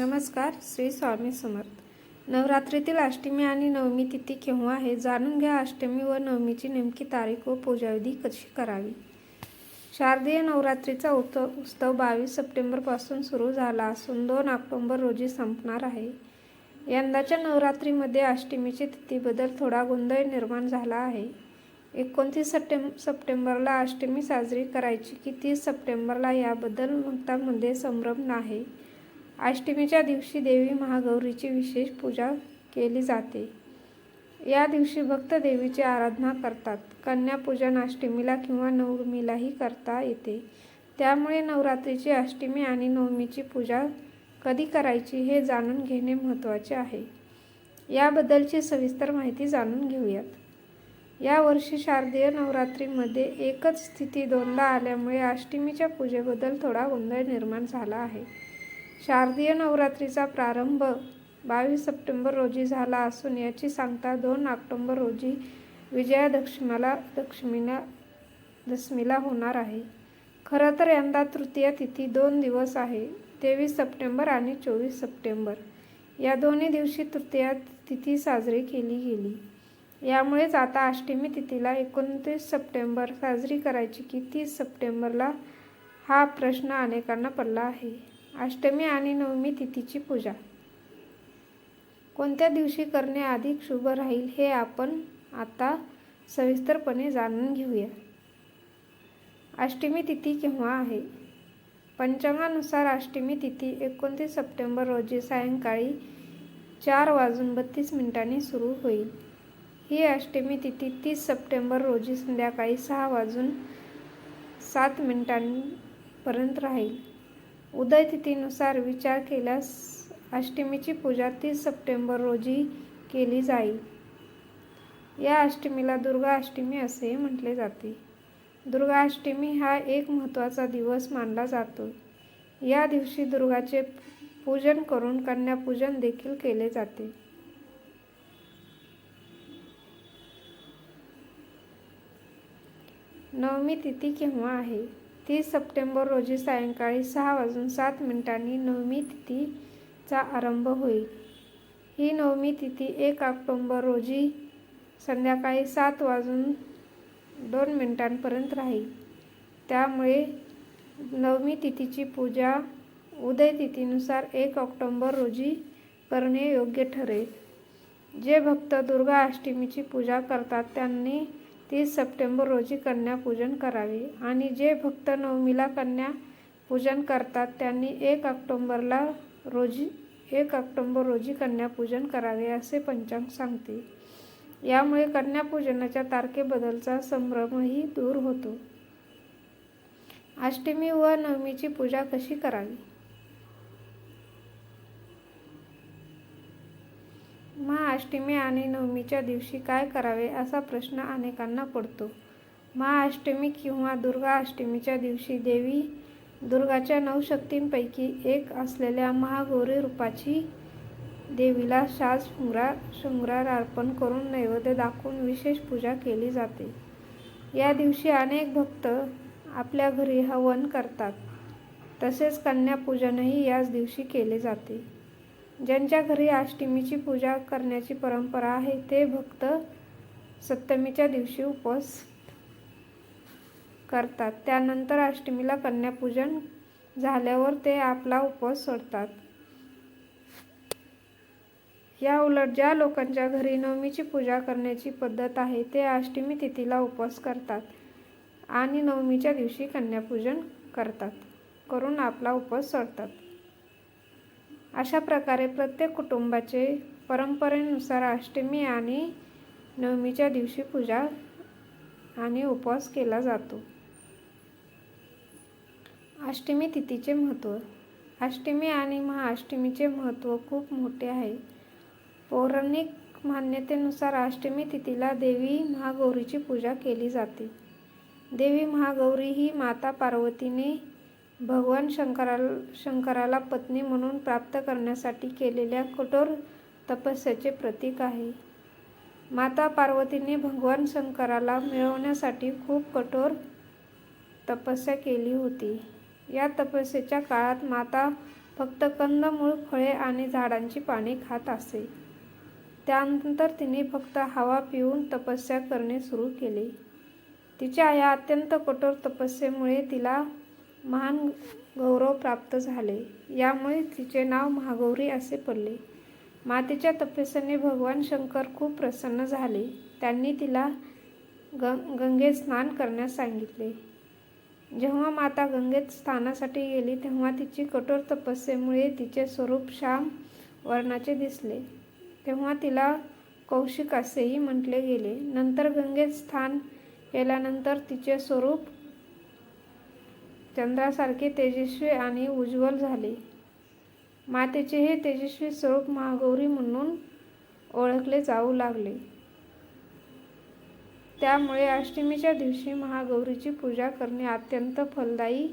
नमस्कार श्री स्वामी समर्थ. नवरात्रीतील अष्टमी आणि नवमी तिथी केव्हा आहे जाणून घ्या अष्टमी व नवमीची नेमकी तारीख व पूजाविधी कशी करावी. शारदीय नवरात्रीचा उत्सव उत्सव बावीस सप्टेंबरपासून सुरू झाला असून दोन ऑक्टोंबर रोजी संपणार आहे. यंदाच्या नवरात्रीमध्ये अष्टमीची तिथीबद्दल थोडा गोंधळ निर्माण झाला आहे. एकोणतीस सप्टेंब सप्टेंबरला अष्टमी साजरी करायची की तीस सप्टेंबरला याबद्दल भक्तांमध्ये संभ्रम नाही. अष्टमीच्या दिवशी देवी महागौरीची विशेष पूजा केली जाते. या दिवशी भक्त देवीची आराधना करतात. कन्यापूजन अष्टमीला किंवा नवमीलाही करता येते. त्यामुळे नवरात्रीची अष्टमी आणि नवमीची पूजा कधी करायची हे जाणून घेणे महत्त्वाचे आहे. याबद्दलची सविस्तर माहिती जाणून घेऊयात. यावर्षी शारदीय नवरात्रीमध्ये एकच स्थिती दोनदा आल्यामुळे अष्टमीच्या पूजेबद्दल थोडा गोंधळ निर्माण झाला आहे. शारदीय नवरात्रीचा प्रारंभ बावीस सप्टेंबर रोजी झाला असून याची सांगता दोन ऑक्टोंबर रोजी विजयादशमीला दक्षमीला दशमीला होणार आहे. खरं तर यंदा तृतीय तिथी दोन दिवस आहे तेवीस सप्टेंबर आणि चोवीस सप्टेंबर. या दोन्ही दिवशी तृतीया तिथी साजरी केली गेली. यामुळेच आता अष्टमी तिथीला एकोणतीस सप्टेंबर साजरी करायची की तीस सप्टेंबरला हा प्रश्न अनेकांना पडला आहे. अष्टमी आणि नवमी तिथीची पूजा. कोणत्या दिवशी करणे अधिक शुभ राहील हे आपण आता सविस्तरपणे जाणून घेऊया. अष्टमी तिथी केव्हा आहे? पंचांगानुसार अष्टमी तिथी एकोणतीस सप्टेंबर रोजी सायंकाळी चार वाजून बत्तीस मिनिटांनी सुरू होईल. ही अष्टमी तिथी तीस सप्टेंबर रोजी संध्याकाळी सहा वाजून सात मिनिटांपर्यंत राहील. उदयतिथीनुसार विचार केल्यास अष्टमीची पूजा तीस सप्टेंबर रोजी केली जाईल. या अष्टमीला दुर्गा अष्टमी असे म्हटले जाते. दुर्गा अष्टमी हा एक महत्त्वाचा दिवस मानला जातो. या दिवशी दुर्गाचे पूजन करून कन्यापूजन देखील केले जाते. नवमी तिथी केव्हा आहे? तीस सप्टेंबर रोजी सायंकाळी सहा वाजून सात मिनिटांनी नवमी तिथीचा आरंभ होईल. ही नवमी तिथी एक ऑक्टोंबर रोजी संध्याकाळी सात वाजून दोन मिनिटांपर्यंत राहील. त्यामुळे नवमी तिथीची पूजा उदय तिथीनुसार एक ऑक्टोंबर रोजी करणे योग्य ठरेल. जे भक्त दुर्गा अष्टमीची पूजा करतात त्यांनी तीस सप्टेंबर रोजी कन्यापूजन करावे आणि जे भक्त नवमीला कन्या पूजन करतात त्यांनी एक ऑक्टोंबरला रोजी एक ऑक्टोंबर रोजी कन्यापूजन करावे असे पंचांग सांगते. यामुळे कन्यापूजनाच्या तारखेबद्दलचा संभ्रमही दूर होतो. अष्टमी व नवमीची पूजा कशी करावी? महाअष्टमी आणि नवमीच्या दिवशी काय करावे असा प्रश्न अनेकांना पडतो. महाअष्टमी किंवा दुर्गा अष्टमीच्या दिवशी देवी दुर्गाच्या नऊ शक्तींपैकी एक असलेल्या महागौरी रूपाची देवीला शास शृंगार शृंगार अर्पण करून नैवेद्य दाखवून विशेष पूजा केली जाते. या दिवशी अनेक भक्त आपल्या घरी हवन करतात. तसेच कन्यापूजनही याच दिवशी केले जाते. ज्यांच्या घरी अष्टमीची पूजा करण्याची परंपरा आहे ते भक्त सप्तमीच्या दिवशी उपवास करतात. त्यानंतर अष्टमीला कन्यापूजन झाल्यावर ते आपला उपवास सोडतात. या उलट ज्या लोकांच्या घरी नवमीची पूजा करण्याची पद्धत आहे ते अष्टमी तिथीला उपवास करतात आणि नवमीच्या दिवशी कन्यापूजन करतात. करून आपला उपवास सोडतात. अशा प्रकारे प्रत्येक कुटुंबाचे परंपरेनुसार अष्टमी आणि नवमीच्या दिवशी पूजा आणि उपवास केला जातो. अष्टमी तिथीचे महत्त्व. अष्टमी आणि महाअष्टमीचे महत्त्व खूप मोठे आहे. पौराणिक मान्यतेनुसार अष्टमी तिथीला देवी महागौरीची पूजा केली जाते. देवी महागौरी ही माता पार्वतीने भगवान शंकराला शंकराला पत्नी म्हणून प्राप्त करण्यासाठी केलेल्या कठोर तपस्याचे प्रतीक आहे. माता पार्वतीने भगवान शंकराला मिळवण्यासाठी खूप कठोर तपस्या केली होती. या तपस्येच्या काळात माता फक्त कंदमूळ फळे आणि झाडांची पाने खात असे. त्यानंतर तिने फक्त हवा पिऊन तपस्या करणे सुरू केले. तिच्या या अत्यंत कठोर तपस्येमुळे तिला महान गौरव प्राप्त झाले. यामुळे तिचे नाव महागौरी असे पडले. मातेच्या तपस्येने भगवान शंकर खूप प्रसन्न झाले. त्यांनी तिला गं गंगेत स्नान करण्यास सांगितले. जेव्हा माता गंगेत स्थानासाठी गेली तेव्हा तिची कठोर तपस्येमुळे तिचे स्वरूप श्याम वर्णाचे दिसले. तेव्हा तिला कौशिक असेही म्हटले गेले. नंतर गंगेत स्थान केल्यानंतर तिचे स्वरूप चंद्रासारखे तेजस्वी आणि उज्ज्वल झाले. मातेचे हे तेजस्वी स्वरूप महागौरी म्हणून ओळखले जाऊ लागले. त्यामुळे अष्टमीच्या दिवशी महागौरीची पूजा करणे अत्यंत फलदायी